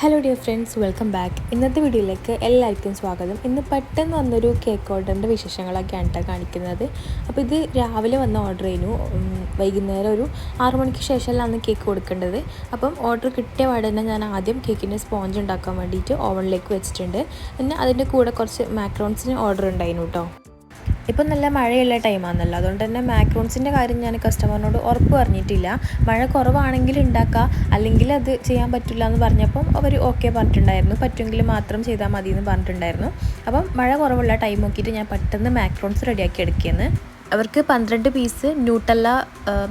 Hello dear friends welcome back ഇന്നത്തെ വീഡിയോയിലേക്ക് എല്ലാവർക്കും സ്വാഗതം. ഇന്ന് പെട്ടെന്ന് വന്നൊരു കേക്ക് ഓർഡറിന്റെ വിശേഷങ്ങളൊക്കെയാണ് കേട്ടോ കാണിക്കുന്നത്. അപ്പോൾ ഇത് രാവിലെ വന്ന ഓർഡർ ചെയ്യുന്നു വൈകുന്നേരം ഒരു ആറു മണിക്ക് ശേഷമല്ലാണ് കേക്ക് കൊടുക്കേണ്ടത്. അപ്പം ഓർഡർ കിട്ടിയ പാടെ തന്നെ ഞാൻ ആദ്യം കേക്കിന്റെ സ്പോഞ്ച് ഉണ്ടാക്കാൻ വേണ്ടിയിട്ട് ഓവനിലേക്ക് വെച്ചിട്ടുണ്ട്. പിന്നെ അതിന്റെ കൂടെ കുറച്ച് മാക്രോൺസിന് ഓർഡർ ഉണ്ടായിരുന്നു കേട്ടോ ഇപ്പം നല്ല മഴയുള്ള ടൈമാണല്ലോ അതുകൊണ്ട് തന്നെ മാക്രോൺസിന്റെ കാര്യം ഞാൻ കസ്റ്റമറിനോട് ഉറപ്പ് പറഞ്ഞിട്ടില്ല. മഴ കുറവാണെങ്കിൽ ഉണ്ടാക്കുക അല്ലെങ്കിൽ അത് ചെയ്യാൻ പറ്റില്ല എന്ന് പറഞ്ഞപ്പം അവർ ഓക്കെ പറഞ്ഞിട്ടുണ്ടായിരുന്നു. പറ്റുമെങ്കിൽ മാത്രം ചെയ്താൽ മതി എന്ന് പറഞ്ഞിട്ടുണ്ടായിരുന്നു. അപ്പം മഴ കുറവുള്ള ടൈം നോക്കിയിട്ട് ഞാൻ പെട്ടെന്ന് മാക്രോൺസ് റെഡിയാക്കി എടുക്കുകയെന്ന് അവർക്ക് പന്ത്രണ്ട് പീസ് ന്യൂട്ടല്ല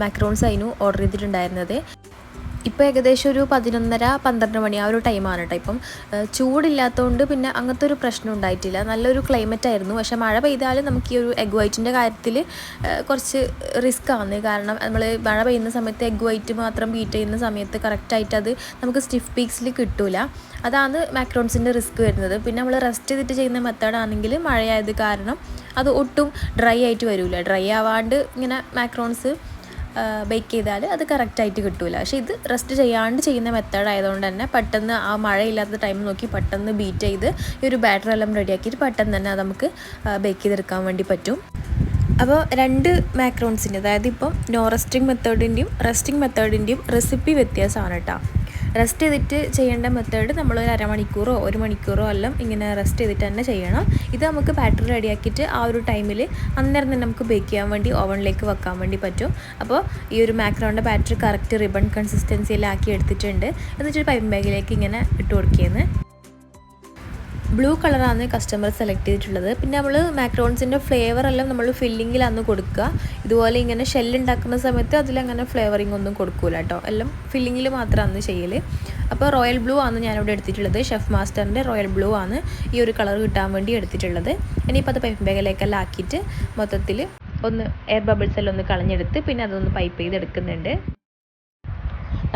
മാക്രോൺസ് ആയിരുന്നു ഓർഡർ ചെയ്തിട്ടുണ്ടായിരുന്നത്. ഇപ്പോൾ ഏകദേശം ഒരു പതിനൊന്നര പന്ത്രണ്ട് മണി ആ ഒരു ടൈമാണ് കേട്ടോ ഇപ്പം. ചൂടില്ലാത്തതുകൊണ്ട് പിന്നെ അങ്ങനത്തെ ഒരു പ്രശ്നം ഉണ്ടായിട്ടില്ല. നല്ലൊരു ക്ലൈമറ്റ് ആയിരുന്നു. പക്ഷെ മഴ പെയ്താലും നമുക്ക് ഈ ഒരു എഗ് വൈറ്റിന്റെ കാര്യത്തിൽ കുറച്ച് റിസ്ക് ആണ്. കാരണം നമ്മൾ മഴ പെയ്യുന്ന സമയത്ത് എഗ് വൈറ്റ് മാത്രം ബീറ്റ് ചെയ്യുന്ന സമയത്ത് കറക്റ്റായിട്ട് അത് നമുക്ക് സ്റ്റിഫ് പീക്സിൽ കിട്ടൂല. അതാണ് മാക്രോൺസിന്റെ റിസ്ക് വരുന്നത്. പിന്നെ നമ്മൾ റെസ്റ്റ് ചെയ്തിട്ട് ചെയ്യുന്ന മെത്തേഡാണെങ്കിൽ മഴയായത് കാരണം അത് ഒട്ടും ഡ്രൈ ആയിട്ട് വരില്ല ഡ്രൈ ആവാണ്ട് ഇങ്ങനെ മാക്രോൺസ് ബേക്ക് ചെയ്താൽ അത് കറക്റ്റായിട്ട് കിട്ടില്ല പക്ഷേ ഇത് റെസ്റ്റ് ചെയ്യാണ്ട് ചെയ്യുന്ന മെത്തേഡ് ആയതുകൊണ്ട് തന്നെ പെട്ടെന്ന് ആ മഴയില്ലാത്ത ടൈം നോക്കി പെട്ടെന്ന് ബീറ്റ് ചെയ്ത് ഈ ഒരു ബാറ്റർ എല്ലാം റെഡിയാക്കിയിട്ട് പെട്ടെന്ന് തന്നെ അത് നമുക്ക് ബേക്ക് ചെയ്തെടുക്കാൻ വേണ്ടി പറ്റും. അപ്പോൾ രണ്ട് മാക്രോൺസിന്റെ അതായത് ഇപ്പം നോ റെസ്റ്റിംഗ് മെത്തേഡിന്റെയും റെസ്റ്റിംഗ് മെത്തേഡിന്റെയും റെസിപ്പി വ്യത്യാസമാണ് കേട്ടോ റെസ്റ്റ് ചെയ്തിട്ട് ചെയ്യേണ്ട മെത്തേഡ് നമ്മൾ ഒരു അരമണിക്കൂറോ ഒരു മണിക്കൂറോ എല്ലാം ഇങ്ങനെ റെസ്റ്റ് ചെയ്തിട്ട് തന്നെ ചെയ്യണം. ഇത് നമുക്ക് ബാറ്ററി റെഡിയാക്കിയിട്ട് ആ ഒരു ടൈമിൽ അന്നേരം തന്നെ നമുക്ക് ബേക്ക് ചെയ്യാൻ വേണ്ടി ഓവനിലേക്ക് വെക്കാൻ വേണ്ടി പറ്റും. അപ്പോൾ ഈ ഒരു മാക്രോണിന്റെ ബാറ്ററി കറക്റ്റ് റിബൺ കൺസിസ്റ്റൻസിയിലാക്കി എടുത്തിട്ടുണ്ട്. എന്നിട്ട് പൈപ്പ് ബാഗിലേക്ക് ഇങ്ങനെ ഇട്ട് കൊടുക്കുന്നത് ബ്ലൂ കളറാണ് കസ്റ്റമർ സെലക്ട് ചെയ്തിട്ടുള്ളത്. പിന്നെ നമ്മൾ മാക്രോൺസിന്റെ ഫ്ലേവർ എല്ലാം നമ്മൾ ഫില്ലിങ്ങിലാണ് കൊടുക്കുക. ഇതുപോലെ ഇങ്ങനെ ഷെല്ലുണ്ടാക്കുന്ന സമയത്ത് അതിലങ്ങനെ ഫ്ലേവറിംഗ് ഒന്നും കൊടുക്കൂല കേട്ടോ എല്ലാം ഫില്ലിങ്ങിൽ മാത്രമാണ് ചെയ്യൽ അപ്പോൾ റോയൽ ബ്ലൂ ആണ് ഞാനിവിടെ എടുത്തിട്ടുള്ളത്. ഷെഫ് മാസ്റ്ററിന്റെ റോയൽ ബ്ലൂ ആണ് ഈ ഒരു കളർ കിട്ടാൻ വേണ്ടി എടുത്തിട്ടുള്ളത്. ഇനിയിപ്പോൾ അത് പൈപ്പ് ബാഗിലേക്കെല്ലാം ആക്കിയിട്ട് മൊത്തത്തിൽ ഒന്ന് എയർ ബബിൾസ് എല്ലാം ഒന്ന് കളഞ്ഞെടുത്ത് പിന്നെ അതൊന്ന് പൈപ്പ് ചെയ്തെടുക്കുന്നുണ്ട്.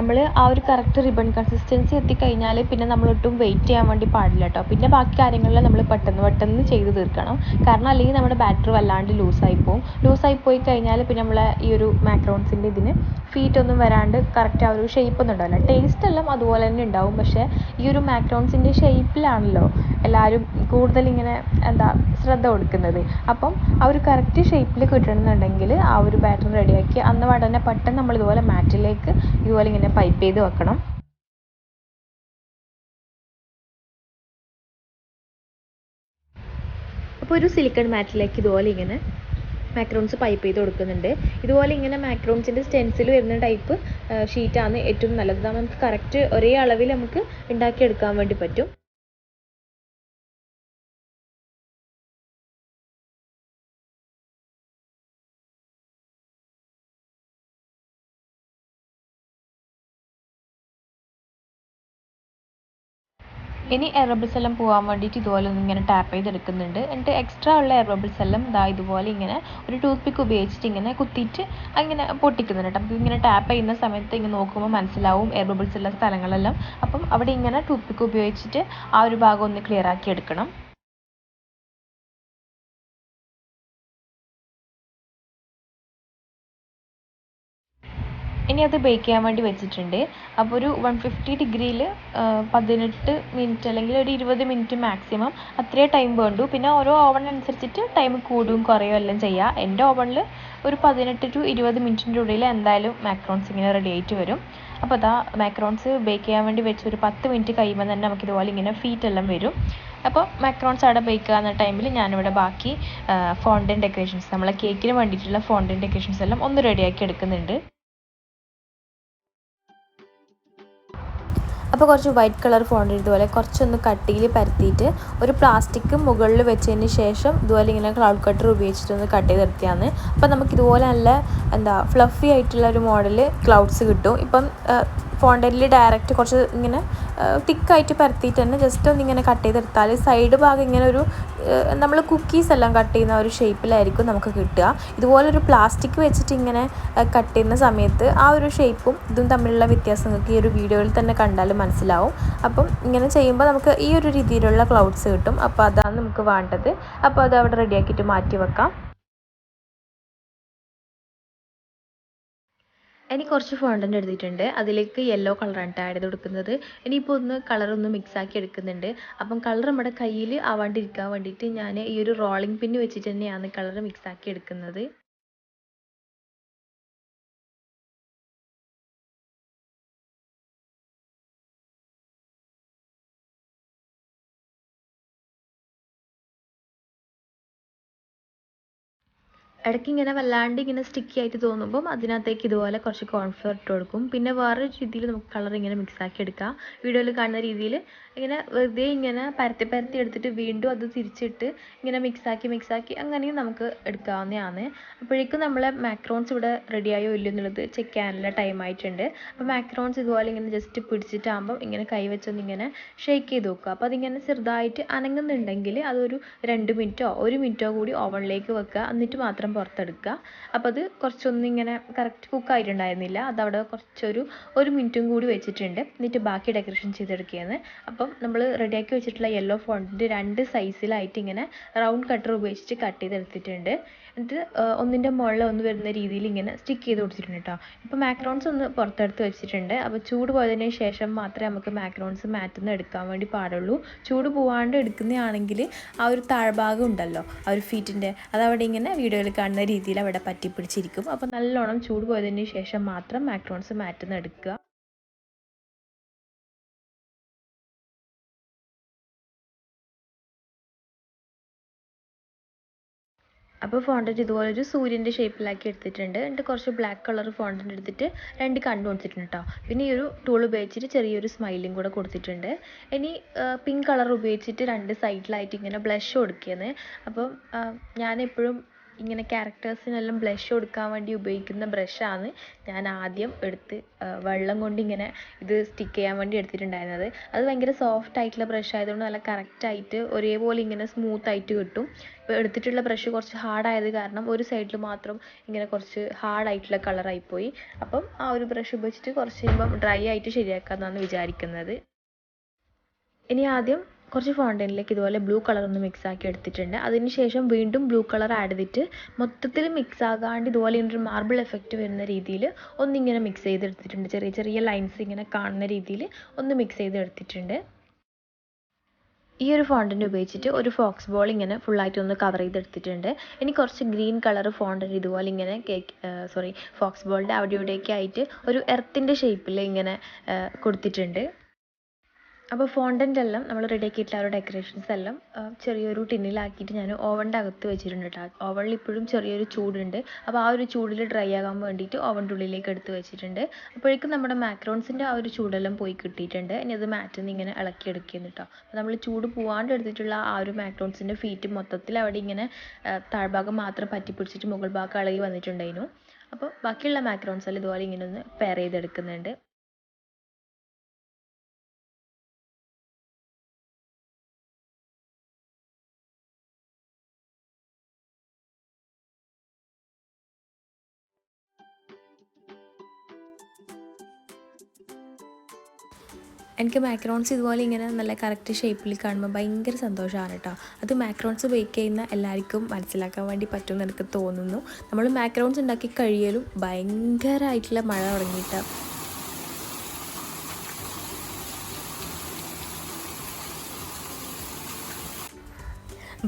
നമ്മൾ ആ ഒരു കറക്റ്റ് റിബൺ കൺസിസ്റ്റൻസി എത്തിക്കഴിഞ്ഞാൽ പിന്നെ നമ്മൾ ഒട്ടും വെയിറ്റ് ചെയ്യാൻ വേണ്ടി പാടില്ല കേട്ടോ പിന്നെ ബാക്കി കാര്യങ്ങളിൽ നമ്മൾ പെട്ടെന്ന് പെട്ടെന്ന് ചെയ്ത് തീർക്കണം. കാരണം അല്ലെങ്കിൽ നമ്മുടെ ബാറ്ററി വല്ലാണ്ട് ലൂസായി പോകും ലൂസായി പോയി കഴിഞ്ഞാൽ പിന്നെ നമ്മളെ ഈ ഒരു മാക്രോൺസിന്റെ ഇതിന് ഫീറ്റ് ഒന്നും വരാണ്ട് കറക്റ്റ് ആ ഒരു ഷേപ്പ് ഒന്നും ഉണ്ടാവില്ല. ടേസ്റ്റ് എല്ലാം അതുപോലെ തന്നെ ഉണ്ടാവും. പക്ഷേ ഈ ഒരു മാക്രോൺസിന്റെ ഷേപ്പിലാണല്ലോ എല്ലാവരും കൂടുതൽ ഇങ്ങനെ എന്താ ശ്രദ്ധ കൊടുക്കുന്നത്. അപ്പം ആ ഒരു കറക്റ്റ് ഷേപ്പിൽ കിട്ടണമെന്നുണ്ടെങ്കിൽ ആ ഒരു ബാറ്റർ റെഡിയാക്കി അന്ന് ഉടനെ പെട്ടെന്ന് നമ്മൾ ഇതുപോലെ മാറ്റിലേക്ക് ഇതുപോലെ ഇങ്ങനെ പൈപ്പ് ചെയ്ത് വെക്കണം. അപ്പോൾ ഒരു സിലിക്കൺ മാറ്റിലേക്ക് ഇതുപോലെ ഇങ്ങനെ മാക്രോൺസ് പൈപ്പ് ചെയ്ത് കൊടുക്കുന്നുണ്ട്. ഇതുപോലെ ഇങ്ങനെ മാക്രോൺസിന്റെ സ്റ്റെൻസിൽ വരുന്ന ടൈപ്പ് ഷീറ്റാണ് ഏറ്റവും നല്ലത്. നമുക്ക് കറക്റ്റ് ഒരേ അളവിൽ നമുക്ക് ഉണ്ടാക്കിയെടുക്കാൻ വേണ്ടി പറ്റും. ഇനി എയർ ബബിൾസ് എല്ലാം പോകാൻ വേണ്ടിയിട്ട് ഇതുപോലെ ഒന്ന് ഇങ്ങനെ ടാപ്പ് ചെയ്തെടുക്കുന്നുണ്ട്. എന്നിട്ട് എക്സ്ട്രാ ഉള്ള എയർ ബബിൾസ് എല്ലാം ഇതാ ഇതുപോലെ ഇങ്ങനെ ഒരു ടൂത്ത് പിക്ക് ഉപയോഗിച്ചിട്ട് ഇങ്ങനെ കുത്തിയിട്ട് അങ്ങനെ പൊട്ടിക്കുന്നുണ്ട് നമുക്ക് ഇങ്ങനെ ടാപ്പ് ചെയ്യുന്ന സമയത്ത് ഇങ്ങനെ നോക്കുമ്പോൾ മനസ്സിലാവും എയർ ബബിൾസ് ഉള്ള സ്ഥലങ്ങളെല്ലാം. അപ്പം അവിടെ ഇങ്ങനെ ടൂത്ത് പിക്ക് ഉപയോഗിച്ചിട്ട് ആ ഒരു ഭാഗം ഒന്ന് ക്ലിയർ ആക്കി എടുക്കണം. ഇനി അത് ബേക്ക് ചെയ്യാൻ വേണ്ടി വെച്ചിട്ടുണ്ട്. അപ്പോൾ ഒരു വൺ ഫിഫ്റ്റി ഡിഗ്രിയിൽ പതിനെട്ട് മിനിറ്റ് അല്ലെങ്കിൽ ഒരു ഇരുപത് മിനിറ്റ് മാക്സിമം അത്രേ ടൈം വേണ്ടു. പിന്നെ ഓരോ ഓവൺ അനുസരിച്ചിട്ട് ടൈം കൂടും കുറയും എല്ലാം ചെയ്യാം. എന്റെ ഓവണിൽ ഒരു പതിനെട്ട് ടു ഇരുപത് മിനിറ്റിന്റെ ഉള്ളിൽ എന്തായാലും മാക്രോൺസ് ഇങ്ങനെ റെഡി ആയിട്ട് വരും. അപ്പോൾ അതാ മാക്രോൺസ് ബേക്ക് ചെയ്യാൻ വേണ്ടി വെച്ച് ഒരു പത്ത് മിനിറ്റ് കഴിയുമ്പോൾ തന്നെ നമുക്ക് ഇതുപോലെ ഇങ്ങനെ ഫീറ്റ് എല്ലാം വരും. അപ്പോൾ മാക്രോൺസ് അവിടെ ബേക്ക് ആകുന്ന ടൈമിൽ ഞാനിവിടെ ബാക്കി ഫോണ്ടൻ ഡെക്കറേഷൻസ് നമ്മളെ കേക്കിന് വേണ്ടിയിട്ടുള്ള ഫോണ്ടൻ ഡെക്കറേഷൻസ് എല്ലാം ഒന്ന് റെഡിയാക്കി എടുക്കുന്നുണ്ട്. അപ്പോൾ കുറച്ച് വൈറ്റ് കളർ ഫോണ്ട് ഇതുപോലെ കുറച്ചൊന്ന് കട്ടിയിൽ പരത്തിയിട്ട് ഒരു പ്ലാസ്റ്റിക് മുകളിൽ വെച്ചതിന് ശേഷം ഇതുപോലെ ഇങ്ങനെ ക്ലൗഡ് കട്ടർ ഉപയോഗിച്ചിട്ടൊന്ന് കട്ട് ചെയ്തെടുത്തിയാണ് അപ്പോൾ നമുക്ക് ഇതുപോലെ നല്ല എന്താ ഫ്ലഫി ആയിട്ടുള്ള ഒരു മോഡൽ ക്ലൗഡ്സ് കിട്ടും. ഇപ്പം ഫോണ്ടനിൽ ഡയറക്റ്റ് കുറച്ച് ഇങ്ങനെ തിക്കായിട്ട് പരത്തിയിട്ട് തന്നെ ജസ്റ്റ് ഒന്ന് ഇങ്ങനെ കട്ട് ചെയ്തെടുത്താൽ സൈഡ് ഭാഗം ഇങ്ങനെ ഒരു നമ്മൾ കുക്കീസ് എല്ലാം കട്ട് ചെയ്യുന്ന ഒരു ഷേപ്പിലായിരിക്കും നമുക്ക് കിട്ടുക. ഇതുപോലെ ഒരു പ്ലാസ്റ്റിക് വെച്ചിട്ട് ഇങ്ങനെ കട്ട് ചെയ്യുന്ന സമയത്ത് ആ ഒരു ഷേപ്പും ഇതും തമ്മിലുള്ള വ്യത്യാസം നിങ്ങൾക്ക് ഈ ഒരു വീഡിയോയിൽ തന്നെ കണ്ടാൽ മനസ്സിലാവും. അപ്പം ഇങ്ങനെ ചെയ്യുമ്പോൾ നമുക്ക് ഈ ഒരു രീതിയിലുള്ള ക്ലൗഡ്സ് കിട്ടും. അപ്പോൾ അതാണ് നമുക്ക് വേണ്ടത്. അപ്പോൾ അത് അവിടെ റെഡിയാക്കിയിട്ട് മാറ്റി വെക്കാം. ഇനി കുറച്ച് ഫോണ്ടന്റ് എടുത്തിട്ടുണ്ട്. അതിലേക്ക് യെല്ലോ കളറാണ് ആഡ് കൊടുക്കുന്നത് ഇനിയിപ്പോൾ ഒന്ന് കളർ ഒന്ന് മിക്സ് ആക്കി എടുക്കുന്നുണ്ട്. അപ്പം കളർ നമ്മുടെ കയ്യിൽ ആവാണ്ടിരിക്കാൻ വേണ്ടിയിട്ട് ഞാൻ ഈ ഒരു റോളിംഗ് പിന്ന് വെച്ചിട്ട് തന്നെയാണ് കളർ മിക്സ് ആക്കി എടുക്കുന്നത്. ഇടയ്ക്ക് ഇങ്ങനെ വല്ലാണ്ട് ഇങ്ങനെ സ്റ്റിക്കി ആയിട്ട് തോന്നുമ്പം അതിനകത്തേക്ക് ഇതുപോലെ കുറച്ച് കോൺഫ്ലവർ ഇട്ട് കൊടുക്കും. പിന്നെ വേറൊരു രീതിയിൽ നമുക്ക് കളർ ഇങ്ങനെ മിക്സ് ആക്കി എടുക്കാം. വീഡിയോയിൽ കാണുന്ന രീതിയിൽ ഇങ്ങനെ വെറുതെ ഇങ്ങനെ പരത്തി പരത്തി എടുത്തിട്ട് വീണ്ടും അത് തിരിച്ചിട്ട് ഇങ്ങനെ മിക്സ് ആക്കി മിക്സ് ആക്കി അങ്ങനെയും നമുക്ക് എടുക്കാവുന്നതാണ്. അപ്പോഴേക്കും നമ്മളെ മാക്രോൺസ് ഇവിടെ റെഡിയായോ ഇല്ലയോ എന്നുള്ളത് ചെക്ക് ചെയ്യാനുള്ള ടൈം ആയിട്ടുണ്ട്. അപ്പോൾ മാക്രോൺസ് ഇതുപോലെ ഇങ്ങനെ ജസ്റ്റ് പിടിച്ചിട്ടാകുമ്പം ഇങ്ങനെ കൈവച്ചൊന്ന് ഇങ്ങനെ ഷേക്ക് ചെയ്ത് നോക്കുക. അപ്പോൾ അതിങ്ങനെ ചെറുതായിട്ട് അനങ്ങുന്നുണ്ടെങ്കിൽ അതൊരു രണ്ട് മിനിറ്റോ ഒരു മിനിറ്റോ കൂടി ഓവനിലേക്ക് വെക്കുക. എന്നിട്ട് മാത്രം പുറത്തെടുക്കുക. അപ്പോൾ അത് കുറച്ചൊന്നിങ്ങനെ കറക്റ്റ് കുക്കായിട്ടുണ്ടായിരുന്നില്ല അതവിടെ കുറച്ചൊരു ഒരു മിനിറ്റും കൂടി വെച്ചിട്ടുണ്ട്. എന്നിട്ട് ബാക്കി ഡെക്കറേഷൻ ചെയ്തെടുക്കുകയാണ്. അപ്പം നമ്മൾ റെഡിയാക്കി വെച്ചിട്ടുള്ള യെല്ലോ ഫോണ്ടിന്റെ രണ്ട് സൈസിലായിട്ട് ഇങ്ങനെ റൗണ്ട് കട്ടർ ഉപയോഗിച്ചിട്ട് കട്ട് ചെയ്തെടുത്തിട്ടുണ്ട്. എന്നിട്ട് ഒന്നിന്റെ മുകളിൽ ഒന്ന് വരുന്ന രീതിയിൽ ഇങ്ങനെ സ്റ്റിക്ക് ചെയ്ത് കൊടുത്തിട്ടുണ്ട് കേട്ടോ ഇപ്പോൾ മാക്രോൺസ് ഒന്ന് പുറത്തെടുത്ത് വെച്ചിട്ടുണ്ട്. അപ്പോൾ ചൂട് പോയതിന് ശേഷം മാത്രമേ നമുക്ക് മാക്രോൺസ് മാറ്റുന്ന എടുക്കാൻ വേണ്ടി പാടുള്ളൂ. ചൂട് പോവാണ്ട് എടുക്കുന്നതാണെങ്കിൽ ആ ഒരു താഴ്ഭാഗം ഉണ്ടല്ലോ ആ ഒരു ഫീറ്റിന്റെ അതവിടെ ഇങ്ങനെ വീഡിയോയിൽ കാണുന്ന രീതിയിൽ അവിടെ പറ്റിപ്പിടിച്ചിരിക്കും. അപ്പോൾ നല്ലോണം ചൂട് പോയതിന് ശേഷം മാത്രം മാക്രോൺസ് മാറ്റുന്ന എടുക്കുക. അപ്പോൾ ഫോണ്ടന്റ് ഇതുപോലെ ഒരു സൂര്യന്റെ ഷേപ്പിലാക്കി എടുത്തിട്ടുണ്ട്. എന്നിട്ട് കുറച്ച് ബ്ലാക്ക് കളർ ഫോണ്ടന്റ് എടുത്തിട്ട് രണ്ട് കണ്ണ് കൊടുത്തിട്ടുണ്ട് കേട്ടോ പിന്നെ ഈ ഒരു ടൂൾ ഉപയോഗിച്ചിട്ട് ചെറിയൊരു സ്മൈലിംഗ് കൂടെ കൊടുത്തിട്ടുണ്ട്. ഇനി പിങ്ക് കളർ ഉപയോഗിച്ചിട്ട് രണ്ട് സൈഡിലായിട്ട് ഇങ്ങനെ ബ്ലഷ് കൊടുക്കുകയാണ്. അപ്പം ഞാൻ എപ്പോഴും ഇങ്ങനെ ക്യാരക്ടേഴ്സിനെല്ലാം ബ്ലഷ് കൊടുക്കാൻ വേണ്ടി ഉപയോഗിക്കുന്ന ബ്രഷാണ് ഞാൻ ആദ്യം എടുത്ത് വെള്ളം കൊണ്ട് ഇങ്ങനെ ഇത് സ്റ്റിക്ക് ചെയ്യാൻ വേണ്ടി എടുത്തിട്ടുണ്ടായിരുന്നത്. അത് ഭയങ്കര സോഫ്റ്റ് ആയിട്ടുള്ള ബ്രഷ് ആയതുകൊണ്ട് നല്ല കറക്റ്റായിട്ട് ഒരേപോലെ ഇങ്ങനെ സ്മൂത്ത് ആയിട്ട് കിട്ടും. ഇപ്പോൾ എടുത്തിട്ടുള്ള ബ്രഷ് കുറച്ച് ഹാർഡായത് കാരണം ഒരു സൈഡിൽ മാത്രം ഇങ്ങനെ കുറച്ച് ഹാർഡായിട്ടുള്ള കളറായിപ്പോയി അപ്പം ആ ഒരു ബ്രഷ് ഉപയോഗിച്ചിട്ട് കുറച്ച് കഴിയുമ്പം ഡ്രൈ ആയിട്ട് ശരിയാക്കാമെന്നാണ് വിചാരിക്കുന്നത്. ഇനി ആദ്യം കുറച്ച് ഫോണ്ടനിലേക്ക് ഇതുപോലെ ബ്ലൂ കളർ ഒന്ന് മിക്സ് ആക്കി എടുത്തിട്ടുണ്ട്. അതിന് ശേഷം വീണ്ടും ബ്ലൂ കളർ ആഡ് ചെയ്തിട്ട് മൊത്തത്തിൽ മിക്സ് ആകാണ്ട് ഇതുപോലെ ഒരു മാർബിൾ എഫക്റ്റ് വരുന്ന രീതിയിൽ ഒന്നിങ്ങനെ മിക്സ് ചെയ്തെടുത്തിട്ടുണ്ട്. ചെറിയ ചെറിയ ലൈൻസ് ഇങ്ങനെ കാണുന്ന രീതിയിൽ ഒന്ന് മിക്സ് ചെയ്തെടുത്തിട്ടുണ്ട്. ഈ ഒരു ഫോണ്ടന്റ് ഉപയോഗിച്ചിട്ട് ഒരു ഫോക്സ് ബോൾ ഇങ്ങനെ ഫുള്ളായിട്ട് ഒന്ന് കവർ ചെയ്തെടുത്തിട്ടുണ്ട്. ഇനി കുറച്ച് ഗ്രീൻ കളർ ഫോണ്ടന്റ് ഇതുപോലെ ഇങ്ങനെ കേക്ക് സോറി ഫോക്സ് ബോളിന്റെ അവിടെ ഇവിടെയൊക്കെ ആയിട്ട് ഒരു എർത്തിന്റെ ഷേപ്പിൽ ഇങ്ങനെ കൊടുത്തിട്ടുണ്ട്. അപ്പോൾ ഫോണ്ടന്റ് എല്ലാം നമ്മൾ റെഡിയാക്കിയിട്ടുള്ള ആ ഒരു ഡെക്കറേഷൻസ് എല്ലാം ചെറിയൊരു ടിന്നിലാക്കിയിട്ട് ഞാൻ ഓവന്റെ അകത്ത് വെച്ചിട്ടുണ്ട് കേട്ടോ. ഓവനിൽ ഇപ്പോഴും ചെറിയൊരു ചൂടുണ്ട്. അപ്പോൾ ആ ഒരു ചൂടിൽ ഡ്രൈ ആകാൻ വേണ്ടിയിട്ട് ഓവന്റെ ഉള്ളിലേക്ക് എടുത്ത് വെച്ചിട്ടുണ്ട്. അപ്പോഴേക്കും നമ്മുടെ മാക്രോൺസിന്റെ ആ ഒരു ചൂടെല്ലാം പോയി കിട്ടിയിട്ടുണ്ട്. ഇനി അത് മാറ്റിൽ നിന്ന് ഇങ്ങനെ ഇളക്കിയെടുക്കുന്നു കേട്ടോ. അപ്പോൾ നമ്മൾ ചൂട് പോവാണ്ട് എടുത്തിട്ടുള്ള ആ ഒരു മാക്രോൺസിന്റെ ഫീറ്റ് മൊത്തത്തിൽ അവിടെ ഇങ്ങനെ താഴ്ഭാഗം മാത്രം പറ്റി പിടിച്ചിട്ട് മുകൾ ഭാഗം ഇളകി വന്നിട്ടുണ്ടായിരുന്നു. അപ്പോൾ ബാക്കിയുള്ള മാക്രോൺസ് എല്ലാം ഇതുപോലെ ഇങ്ങനെ ഒന്ന് പെയർ ചെയ്തെടുക്കുന്നുണ്ട്. എനിക്ക് മാക്രോൺസ് ഇതുപോലെ ഇങ്ങനെ നല്ല കറക്റ്റ് ഷേപ്പിൽ കാണുമ്പോൾ ഭയങ്കര സന്തോഷമാണ് കേട്ടോ അത് മാക്രോൺസ് ബേക്ക് ചെയ്യുന്ന എല്ലാവർക്കും മനസ്സിലാക്കാൻ വേണ്ടി പറ്റുമെന്ന് എനിക്ക് തോന്നുന്നു. നമ്മൾ മാക്രോൺസ് ഉണ്ടാക്കി കഴിയലും ഭയങ്കരമായിട്ടുള്ള മഴ തുടങ്ങിയിട്ട്.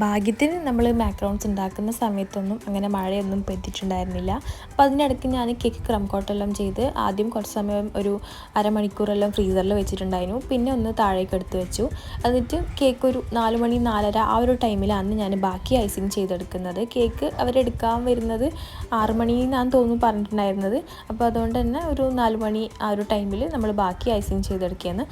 ഭാഗ്യത്തിന് നമ്മൾ മാക്രോൺസ് ഉണ്ടാക്കുന്ന സമയത്തൊന്നും അങ്ങനെ മഴയൊന്നും പെയ്തിട്ടുണ്ടായിരുന്നില്ല. അപ്പോൾ അതിനിടയ്ക്ക് ഞാൻ കേക്ക് ക്രം കോട്ടെല്ലാം ചെയ്ത് ആദ്യം കുറച്ച് സമയം ഒരു അരമണിക്കൂറെല്ലാം ഫ്രീസറിൽ വെച്ചിട്ടുണ്ടായിരുന്നു. പിന്നെ ഒന്ന് താഴേക്ക് എടുത്ത് വെച്ചു. എന്നിട്ട് കേക്ക് ഒരു നാല് മണി നാലര ആ ഒരു ടൈമിലാണ് ഞാൻ ബാക്കി ഐസിങ് ചെയ്തെടുക്കുന്നത്. കേക്ക് അവരെടുക്കാൻ വരുന്നത് ആറ് മണി എന്നാണ് തോന്നുന്നു പറഞ്ഞിട്ടുണ്ടായിരുന്നത്. അപ്പോൾ അതുകൊണ്ട് തന്നെ ഒരു നാല് മണി ആ ഒരു ടൈമിൽ നമ്മൾ ബാക്കി ഐസിങ് ചെയ്തെടുക്കുകയാണ്.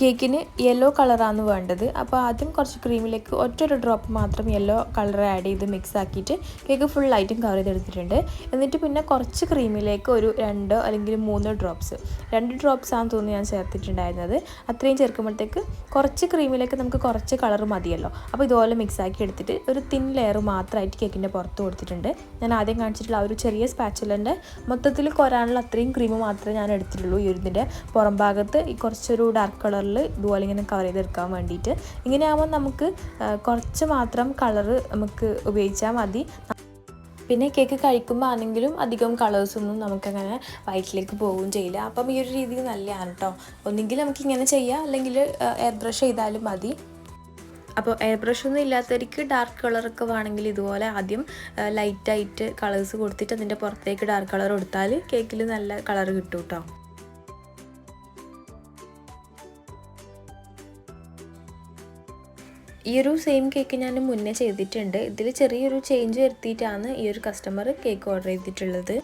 കേക്കിന് യെല്ലോ കളറാണ് വേണ്ടത്. അപ്പോൾ ആദ്യം കുറച്ച് ക്രീമിലേക്ക് ഒറ്റൊരു ഡ്രോപ്പ് മാത്രം യെല്ലോ കളർ ആഡ് ചെയ്ത് മിക്സ് ആക്കിയിട്ട് കേക്ക് ഫുള്ളായിട്ടും കവർ ചെയ്തെടുത്തിട്ടുണ്ട്. എന്നിട്ട് പിന്നെ കുറച്ച് ക്രീമിലേക്ക് ഒരു രണ്ടോ അല്ലെങ്കിൽ മൂന്നോ ഡ്രോപ്സ് രണ്ട് ഡ്രോപ്സ് ആണെന്ന് തോന്നുന്നു ഞാൻ ചേർത്തിട്ടുണ്ടായിരുന്നത്. അത്രയും ചേർക്കുമ്പോഴത്തേക്ക് കുറച്ച് ക്രീമിലേക്ക് നമുക്ക് കുറച്ച് കളർ മതിയല്ലോ. അപ്പോൾ ഇതുപോലെ മിക്സ് ആക്കി എടുത്തിട്ട് ഒരു തിൻ ലെയർ മാത്രമായിട്ട് കേക്കിന്റെ പുറത്ത് കൊടുത്തിട്ടുണ്ട്. ഞാൻ ആദ്യം കാണിച്ചിട്ടുള്ള ആ ഒരു ചെറിയ സ്പാച്ചുലന്റെ മൊത്തത്തിൽ കൊരാനുള്ള അത്രയും ക്രീം മാത്രമേ ഞാൻ എടുത്തിട്ടുള്ളൂ ഈ ഇതിന്റെ. പുറം ഭാഗത്ത് ഈ കുറച്ചൊരു ഡാർക്ക് കളറിൽ ഇതുപോലെ ഇങ്ങനെ കവർ ചെയ്തെടുക്കാൻ വേണ്ടിയിട്ട്. ഇങ്ങനെയാകുമ്പോൾ നമുക്ക് കുറച്ച് മാത്രം കളറ് നമുക്ക് ഉപയോഗിച്ചാൽ മതി. പിന്നെ കേക്ക് കഴിക്കുമ്പോൾ ആണെങ്കിലും അധികം കളേഴ്സൊന്നും നമുക്കങ്ങനെ വയറ്റിലേക്ക് പോവുകയും ചെയ്യില്ല. അപ്പം ഈ ഒരു രീതി നല്ലതാണ് കേട്ടോ ഒന്നുകിൽ നമുക്ക് ഇങ്ങനെ ചെയ്യാം അല്ലെങ്കിൽ എയർ ബ്രഷ് ചെയ്താലും മതി. അപ്പോൾ എയർ ബ്രഷ് ഒന്നും ഇല്ലാത്തവർക്ക് ഡാർക്ക് കളറൊക്കെ വേണമെങ്കിൽ ഇതുപോലെ ആദ്യം ലൈറ്റായിട്ട് കളേഴ്സ് കൊടുത്തിട്ട് അതിന്റെ പുറത്തേക്ക് ഡാർക്ക് കളർ കൊടുത്താൽ കേക്കിൽ നല്ല കളർ കിട്ടും കേട്ടോ ഈ ഒരു സെയിം കേക്ക് ഞാൻ മുന്നേ ചെയ്തിട്ടുണ്ട്. ഇതിൽ ചെറിയൊരു ചേഞ്ച് വരുത്തിയിട്ടാണ് ഈ ഒരു കസ്റ്റമർ കേക്ക് ഓർഡർ ചെയ്തിട്ടുള്ളത്.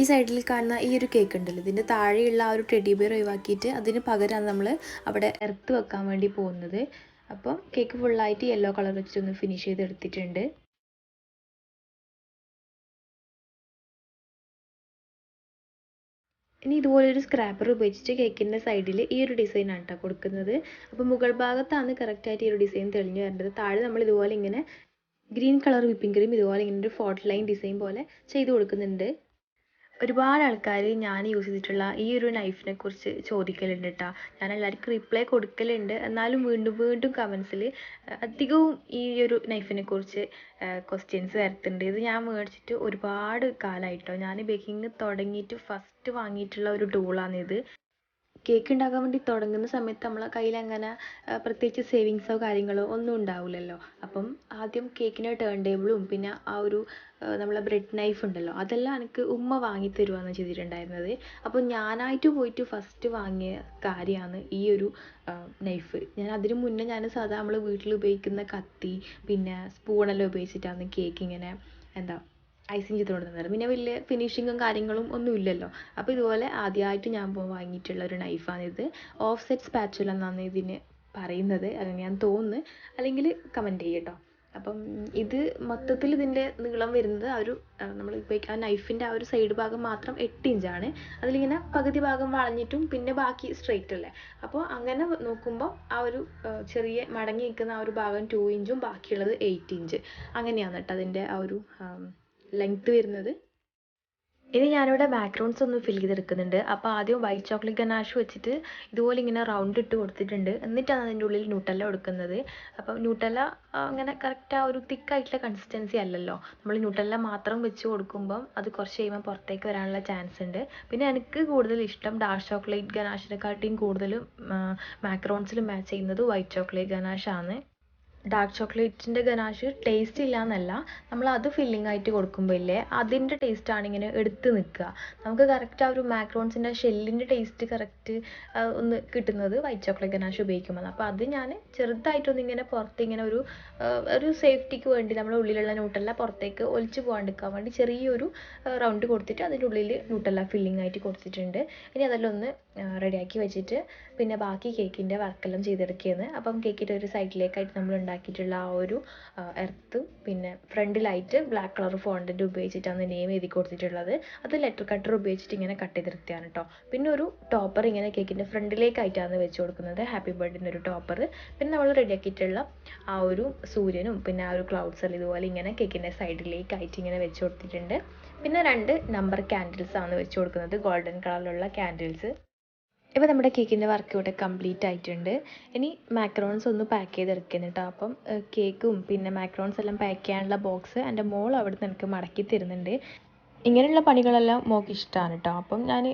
ഈ സൈഡിൽ കാണുന്ന ഈ ഒരു കേക്ക് ഉണ്ടല്ലോ. ഇതിന്റെ താഴെയുള്ള ആ ഒരു ടെഡി ബിയർ ഒഴിവാക്കിയിട്ട് അതിന് പകരമാണ് നമ്മൾ അവിടെ എർത്ത് വെക്കാൻ വേണ്ടി പോകുന്നത്. അപ്പം കേക്ക് ഫുള്ളായിട്ട് യെല്ലോ കളർ വെച്ചിട്ടൊന്ന് ഫിനിഷ് ചെയ്തെടുത്തിട്ടുണ്ട്. ഇനി ഇതുപോലെ ഒരു സ്ക്രാപ്പർ ഉപയോഗിച്ചിട്ട് കേക്കിന്റെ സൈഡിൽ ഈ ഒരു ഡിസൈനാണ് കേട്ടോ കൊടുക്കുന്നത്. അപ്പോൾ മുകൾ ഭാഗത്താണ് കറക്റ്റായിട്ട് ഈ ഒരു ഡിസൈൻ തെളിഞ്ഞു വരേണ്ടത്. താഴെ നമ്മൾ ഇതുപോലെ ഇങ്ങനെ ഗ്രീൻ കളർ വിപ്പിംഗ് ക്രീം ഇതുപോലെ ഇങ്ങനെ ഒരു ഫോട്ട് ലൈൻ ഡിസൈൻ പോലെ ചെയ്തു കൊടുക്കുന്നുണ്ട്. ഒരുപാട് ആൾക്കാർ ഞാൻ യൂസ് ചെയ്തിട്ടുള്ള ഈ ഒരു നൈഫിനെ കുറിച്ച് ചോദിക്കലുണ്ട് കേട്ടോ ഞാൻ എല്ലാവർക്കും റിപ്ലൈ കൊടുക്കലുണ്ട്. എന്നാലും വീണ്ടും വീണ്ടും കമൻസിൽ അധികവും ഈ ഒരു നൈഫിനെ കുറിച്ച് ക്വസ്റ്റ്യൻസ് വരത്തുണ്ട്. ഇത് ഞാൻ മേടിച്ചിട്ട് ഒരുപാട് കാലമായിട്ടോ ഞാൻ ബേക്കിംഗ് തുടങ്ങിയിട്ട് ഫസ്റ്റ് വാങ്ങിയിട്ടുള്ള ഒരു ടൂളാണിത് കേക്ക് ഉണ്ടാക്കാൻ വേണ്ടി തുടങ്ങുന്ന സമയത്ത് നമ്മളെ കയ്യിൽ അങ്ങനെ പ്രത്യേകിച്ച് സേവിങ്സോ കാര്യങ്ങളോ ഒന്നും ഉണ്ടാവില്ലല്ലോ അപ്പം ആദ്യം കേക്കിന്റെ ടേൺ ടേബിളും പിന്നെ ആ ഒരു നമ്മളെ ബ്രെഡ് നൈഫ് ഉണ്ടല്ലോ അതെല്ലാം എനിക്ക് ഉമ്മ വാങ്ങി തരുവാണ് ചെയ്തിട്ടുണ്ടായിരുന്നത്. അപ്പോൾ ഞാനായിട്ട് പോയിട്ട് ഫസ്റ്റ് വാങ്ങിയ കാര്യമാണ് ഈ ഒരു നൈഫ് ഞാൻ അതിന് മുന്നേ ഞാൻ സാധാ നമ്മൾ വീട്ടിൽ ഉപയോഗിക്കുന്ന കത്തി പിന്നെ സ്പൂണെല്ലാം ഉപയോഗിച്ചിട്ടാണ് കേക്ക് ഇങ്ങനെ എന്താ ഐസിങ് ചെയ്ത് കൊടുക്കുന്നത്. പിന്നെ വലിയ ഫിനിഷിങ്ങും കാര്യങ്ങളും ഒന്നും ഇല്ലല്ലോ. അപ്പോൾ ഇതുപോലെ ആദ്യമായിട്ട് ഞാൻ വാങ്ങിയിട്ടുള്ള ഒരു നൈഫാണിത് ഓഫ് സെറ്റ് സ്പാച്ചുല എന്നാണ് ഇതിന് പറയുന്നത്. അങ്ങനെ ഞാൻ തോന്നുന്നു. അല്ലെങ്കിൽ കമന്റ് ചെയ്യട്ടോ അപ്പം ഇത് മൊത്തത്തിൽ ഇതിന്റെ നീളം വരുന്നത് ആ ഒരു നമ്മൾ ആ നൈഫിന്റെ ആ ഒരു സൈഡ് ഭാഗം മാത്രം എട്ട് ഇഞ്ചാണ്. അതിലിങ്ങനെ പകുതി ഭാഗം വളഞ്ഞിട്ടും പിന്നെ ബാക്കി സ്ട്രെയിറ്റ് അല്ലേ? അപ്പോൾ അങ്ങനെ നോക്കുമ്പോൾ ആ ഒരു ചെറിയ മടങ്ങി നിൽക്കുന്ന ആ ഒരു ഭാഗം ടു ഇഞ്ചും ബാക്കിയുള്ളത് എയ്റ്റ് ഇഞ്ച്. അങ്ങനെയാണ് കേട്ടോ അതിന്റെ ആ ഒരു ലെങ്ത് വരുന്നത്. ഇനി ഞാനിവിടെ ബാക്ക്ഗ്രൗണ്ട്സ് ഒന്ന് ഫിൽ ചെയ്തെടുക്കുന്നുണ്ട്. അപ്പോൾ ആദ്യം വൈറ്റ് ചോക്ലേറ്റ് ഗനാഷ് വെച്ചിട്ട് ഇതുപോലെ ഇങ്ങനെ റൗണ്ട് ഇട്ട് കൊടുത്തിട്ടുണ്ട്. എന്നിട്ടാണ് അതിന്റെ ഉള്ളിൽ ന്യൂട്ടല്ല കൊടുക്കുന്നത്. അപ്പോൾ ന്യൂട്ടല്ല അങ്ങനെ കറക്റ്റ് ആ ഒരു തിക്കായിട്ടുള്ള കൺസിസ്റ്റൻസി അല്ലല്ലോ. നമ്മൾ ന്യൂട്ടല്ല മാത്രം വെച്ച് കൊടുക്കുമ്പം അത് കുറച്ച് കഴിയുമ്പോൾ പുറത്തേക്ക് വരാനുള്ള ചാൻസ് ഉണ്ട്. പിന്നെ എനിക്ക് കൂടുതൽ ഇഷ്ടം ഡാർക്ക് ചോക്ലേറ്റ് ഗനാഷിനെക്കാട്ടിയും കൂടുതലും മാക്രോൺസിൽ മാച്ച് ചെയ്യുന്നത് വൈറ്റ് ചോക്ലേറ്റ് ഗനാഷാണ് ഡാർക്ക് ചോക്ലേറ്റിന്റെ ഗനാഷ് ടേസ്റ്റ് ഇല്ല എന്നല്ല നമ്മൾ അത് ഫില്ലിംഗ് ആയിട്ട് കൊടുക്കുമ്പോൾ ഇല്ലേ അതിന്റെ ടേസ്റ്റാണ് ഇങ്ങനെ എടുത്ത് നിൽക്കുക. നമുക്ക് കറക്റ്റ് ആ ഒരു മാക്രോൺസിന്റെ ഷെല്ലിന്റെ ടേസ്റ്റ് കറക്റ്റ് ഒന്ന് കിട്ടുന്നത് വൈറ്റ് ചോക്ലേറ്റ് ഗനാഷ് ഉപയോഗിക്കുമ്പോൾ. അപ്പോൾ അത് ഞാൻ ചെറുതായിട്ടൊന്ന് ഇങ്ങനെ പുറത്ത് ഇങ്ങനെ ഒരു ഒരു സേഫ്റ്റിക്ക് വേണ്ടി നമ്മുടെ ഉള്ളിലുള്ള ന്യൂട്ടല്ല പുറത്തേക്ക് ഒലിച്ച് പോകാണ്ടിരിക്കാൻ വേണ്ടി ചെറിയൊരു റൗണ്ട് കൊടുത്തിട്ട് അതിന്റെ ഉള്ളിൽ ന്യൂട്ടല്ല ഫില്ലിംഗ് ആയിട്ട് കൊടുത്തിട്ടുണ്ട്. ഇനി അതെല്ലാം ഒന്ന് റെഡിയാക്കി വെച്ചിട്ട് പിന്നെ ബാക്കി കേക്കിന്റെ വർക്കെല്ലാം ചെയ്തെടുക്കുകയാണ് അപ്പം കേക്കിന്റെ ഒരു സൈഡിലേക്കായിട്ട് നമ്മൾ ഉണ്ടാക്കിയിട്ടുള്ള ആ ഒരു എർത്ത് പിന്നെ ഫ്രണ്ടിലായിട്ട് ബ്ലാക്ക് കളർ ഫോണ്ടന്റ് ഉപയോഗിച്ചിട്ടാണ് നെയിം എഴുതി കൊടുത്തിട്ടുള്ളത്. അത് ലെറ്റർ കട്ടർ ഉപയോഗിച്ചിട്ട് ഇങ്ങനെ കട്ട് ചെയ്തെടുത്തതാണ് കേട്ടോ പിന്നെ ഒരു ടോപ്പർ ഇങ്ങനെ കേക്കിന്റെ ഫ്രണ്ടിലേക്കായിട്ടാണ് വെച്ച് കൊടുക്കുന്നത്. ഹാപ്പി ബർത്ത്ഡേന്റെ ഒരു ടോപ്പർ പിന്നെ നമ്മൾ റെഡിയാക്കിയിട്ടുള്ള ആ ഒരു സൂര്യനും പിന്നെ ആ ഒരു ക്ലൗഡ്സ് എല്ലാം ഇതുപോലെ ഇങ്ങനെ കേക്കിന്റെ സൈഡിലേക്കായിട്ട് ഇങ്ങനെ വെച്ച് കൊടുത്തിട്ടുണ്ട്. പിന്നെ രണ്ട് നമ്പർ ക്യാൻഡിൽസ് ആണ് വെച്ച് കൊടുക്കുന്നത്. ഗോൾഡൻ കളറിലുള്ള ക്യാൻഡിൽസ് ഇപ്പോൾ നമ്മുടെ കേക്കിന്റെ വർക്ക് ഇവിടെ കംപ്ലീറ്റ് ആയിട്ടുണ്ട്. ഇനി മാക്രോൺസ് ഒന്ന് പാക്ക് ചെയ്തെടുക്കുന്നു കേട്ടോ അപ്പം കേക്കും പിന്നെ മാക്രോൺസ് എല്ലാം പാക്ക് ചെയ്യാനുള്ള ബോക്സ് എന്റെ മോൾ അവിടെ നിന്ന് എനിക്ക് മടക്കി തരുന്നുണ്ട്. ഇങ്ങനെയുള്ള പണികളെല്ലാം മോൾക്ക് ഇഷ്ടമാണ് കേട്ടോ അപ്പം ഞാൻ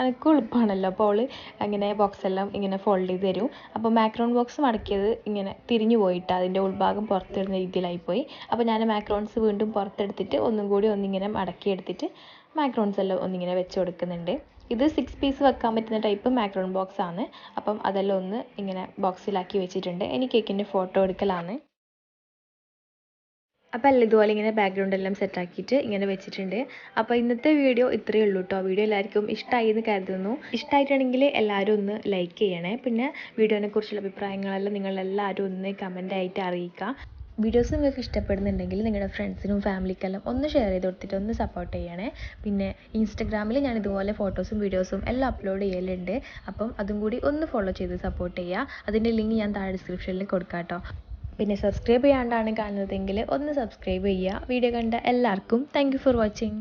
എനിക്ക് എളുപ്പമാണല്ലോ അപ്പോൾ അവൾ അങ്ങനെ ബോക്സെല്ലാം ഇങ്ങനെ ഫോൾഡ് ചെയ്ത് തരും. അപ്പോൾ മാക്രോൺ ബോക്സ് മടക്കിയത് ഇങ്ങനെ തിരിഞ്ഞു പോയിട്ട് അതിന്റെ ഉൾഭാഗം പുറത്തിടുന്ന രീതിയിലായിപ്പോയി. അപ്പോൾ ഞാൻ മാക്രോൺസ് വീണ്ടും പുറത്തെടുത്തിട്ട് ഒന്നും കൂടി ഒന്നിങ്ങനെ മടക്കി എടുത്തിട്ട് മാക്രോൺസ് എല്ലാം ഒന്നിങ്ങനെ വെച്ച് കൊടുക്കുന്നുണ്ട്. ഇത് സിക്സ് പീസ് വെക്കാൻ പറ്റുന്ന ടൈപ്പ് മാക്രോൺ ബോക്സ് ആണ്. അപ്പം അതെല്ലാം ഒന്ന് ഇങ്ങനെ ബോക്സിലാക്കി വെച്ചിട്ടുണ്ട്. ഇനി കേക്കിന്റെ ഫോട്ടോ എടുക്കലാണ്. അപ്പോൾ അല്ല ഇതുപോലെ ഇങ്ങനെ ബാക്ക്ഗ്രൗണ്ട് എല്ലാം സെറ്റാക്കിയിട്ട് ഇങ്ങനെ വെച്ചിട്ടുണ്ട്. അപ്പോൾ ഇന്നത്തെ വീഡിയോ ഇത്രയേ ഉള്ളൂ കേട്ടോ വീഡിയോ എല്ലാവർക്കും ഇഷ്ടമായി എന്ന് കരുതുന്നു. ഇഷ്ടമായിട്ടുണ്ടെങ്കിൽ എല്ലാവരും ഒന്ന് ലൈക്ക് ചെയ്യണേ. പിന്നെ വീഡിയോനെ കുറിച്ചുള്ള അഭിപ്രായങ്ങളെല്ലാം നിങ്ങളെല്ലാവരും ഒന്ന് കമന്റായിട്ട് അറിയിക്കുക. വീഡിയോസ് നിങ്ങൾക്ക് ഇഷ്ടപ്പെടുന്നുണ്ടെങ്കിൽ നിങ്ങളുടെ ഫ്രണ്ട്സിനും ഫാമിലിക്കെല്ലാം ഒന്ന് ഷെയർ ചെയ്ത് കൊടുത്തിട്ട് ഒന്ന് സപ്പോർട്ട് ചെയ്യണേ. പിന്നെ ഇൻസ്റ്റഗ്രാമിൽ ഞാൻ ഇതുപോലെ ഫോട്ടോസും വീഡിയോസും എല്ലാം അപ്ലോഡ് ചെയ്യലുണ്ട്. അപ്പം അതും കൂടി ഒന്ന് ഫോളോ ചെയ്ത് സപ്പോർട്ട് ചെയ്യുക. അതിന്റെ ലിങ്ക് ഞാൻ താഴെ ഡിസ്ക്രിപ്ഷനിൽ കൊടുക്കാം കേട്ടോ പിന്നെ സബ്സ്ക്രൈബ് ചെയ്യാണ്ടാണ് കാണുന്നതെങ്കിൽ ഒന്ന് സബ്സ്ക്രൈബ് ചെയ്യുക. വീഡിയോ കണ്ട എല്ലാവർക്കും താങ്ക് ഫോർ വാച്ചിങ്